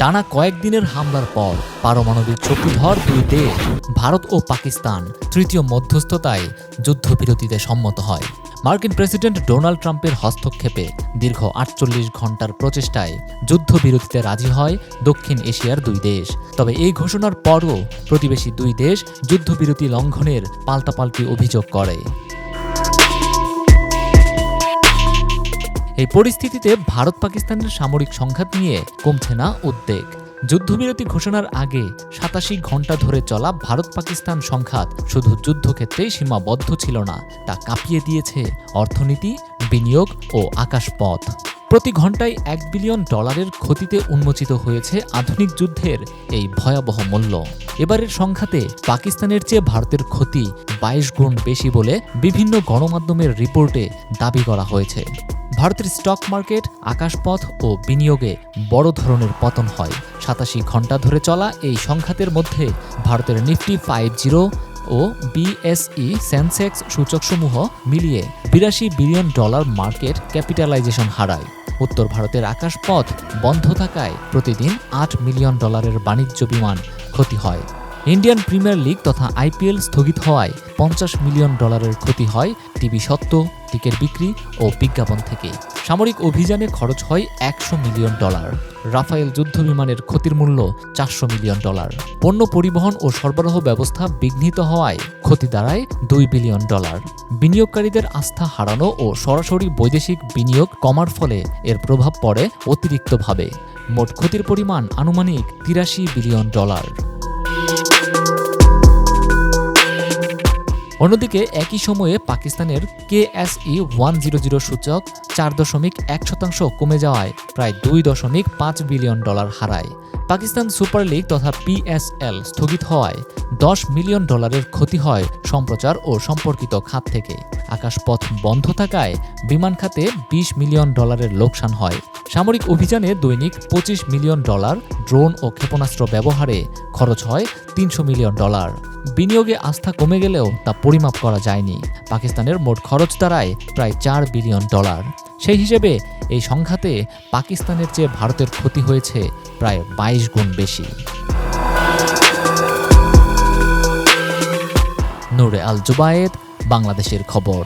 টানা কয়েকদিনের হামলার পর পারমাণবিক চক্রধর দুই দেশ, ভারত ও পাকিস্তান তৃতীয় মধ্যস্থতায় যুদ্ধবিরতিতে সম্মত হয়। মার্কিন প্রেসিডেন্ট ডোনাল্ড ট্রাম্পের হস্তক্ষেপে দীর্ঘ আটচল্লিশ ঘণ্টার প্রচেষ্টায় যুদ্ধবিরতিতে রাজি হয় দক্ষিণ এশিয়ার দুই দেশ। তবে এই ঘোষণার পরও প্রতিবেশী দুই দেশ যুদ্ধবিরতি লঙ্ঘনের পাল্টাপাল্টি অভিযোগ করে। এই পরিস্থিতিতে ভারত পাকিস্তানের সামরিক সংঘাত নিয়ে কমছে না উদ্বেগ। যুদ্ধবিরতি ঘোষণার আগে সাতাশি ঘণ্টা ধরে চলা ভারত পাকিস্তান সংঘাত শুধু যুদ্ধক্ষেত্রেই সীমাবদ্ধ ছিল না, তা কাঁপিয়ে দিয়েছে অর্থনীতি, বিনিয়োগ ও আকাশপথ। প্রতি ঘন্টায় এক বিলিয়ন ডলারের ক্ষতিতে উন্মোচিত হয়েছে আধুনিক যুদ্ধের এই ভয়াবহ মূল্য। এবারের সংঘাতে পাকিস্তানের চেয়ে ভারতের ক্ষতি বাইশ গুণ বেশি বলে বিভিন্ন গণমাধ্যমের রিপোর্টে দাবি করা হয়েছে। ভারতের স্টক মার্কেট আকাশপথ ও বিনিয়োগে বড় ধরনের পতন হয়। সাতাশি ঘণ্টা ধরে চলা এই সংঘাতের মধ্যে ভারতের নিফটি ফাইভ জিরো ও বিএসই সেন্সেক্স সূচকসমূহ মিলিয়ে বিরাশি বিলিয়ন ডলার মার্কেট ক্যাপিটালাইজেশন হারায়। উত্তর ভারতের আকাশপথ বন্ধ থাকায় প্রতিদিন আট মিলিয়ন ডলারের বাণিজ্য বিমান ক্ষতি হয়। ইন্ডিয়ান প্রিমিয়ার লিগ তথা আইপিএল স্থগিত হওয়ায় পঞ্চাশ মিলিয়ন ডলারের ক্ষতি হয়। টিভি সত্ত্ব টিকিট বিক্রি ও বিজ্ঞাপন থেকে। সামরিক অভিযানে খরচ হয় একশো মিলিয়ন ডলার। রাফায়েল যুদ্ধ বিমানের ক্ষতির মূল্য চারশো মিলিয়ন ডলার। পণ্য পরিবহন ও সরবরাহ ব্যবস্থা বিঘ্নিত হওয়ায় ক্ষতি দাঁড়ায় দুই বিলিয়ন ডলার। বিনিয়োগকারীদের আস্থা হারানো ও সরাসরি বৈদেশিক বিনিয়োগ কমার ফলে এর প্রভাব পড়ে অতিরিক্তভাবে। মোট ক্ষতির পরিমাণ আনুমানিক তিরাশি বিলিয়ন ডলার। অন্যদিকে একই সময়ে পাকিস্তানের কেএসই ওয়ান জিরো জিরো সূচক চার দশমিক এক শতাংশ কমে যাওয়ায় প্রায় দুই দশমিক পাঁচ বিলিয়ন ডলার হারায়। পাকিস্তান সুপার লিগ তথা পিএসএল স্থগিত হওয়ায় দশ মিলিয়ন ডলারের ক্ষতি হয় সম্প্রচার ও সম্পর্কিত খাত থেকে। আকাশপথ বন্ধ থাকায় বিমান খাতে বিশ মিলিয়ন ডলারের লোকসান হয়। সামরিক অভিযানে দৈনিক পঁচিশ মিলিয়ন ডলার, ড্রোন ও ক্ষেপণাস্ত্র ব্যবহারে খরচ হয় তিনশো মিলিয়ন ডলার। বিনিয়োগে আস্থা কমে গেলেও তা পরিমাপ করা যায়নি। পাকিস্তানের মোট খরচ দাঁড়ায় প্রায় চার বিলিয়ন ডলার। সেই হিসেবে এই সংঘাতে পাকিস্তানের চেয়ে ভারতের ক্ষতি হয়েছে প্রায় বাইশ গুণ বেশি। নুরে আল জুবায়েদ, বাংলাদেশের খবর।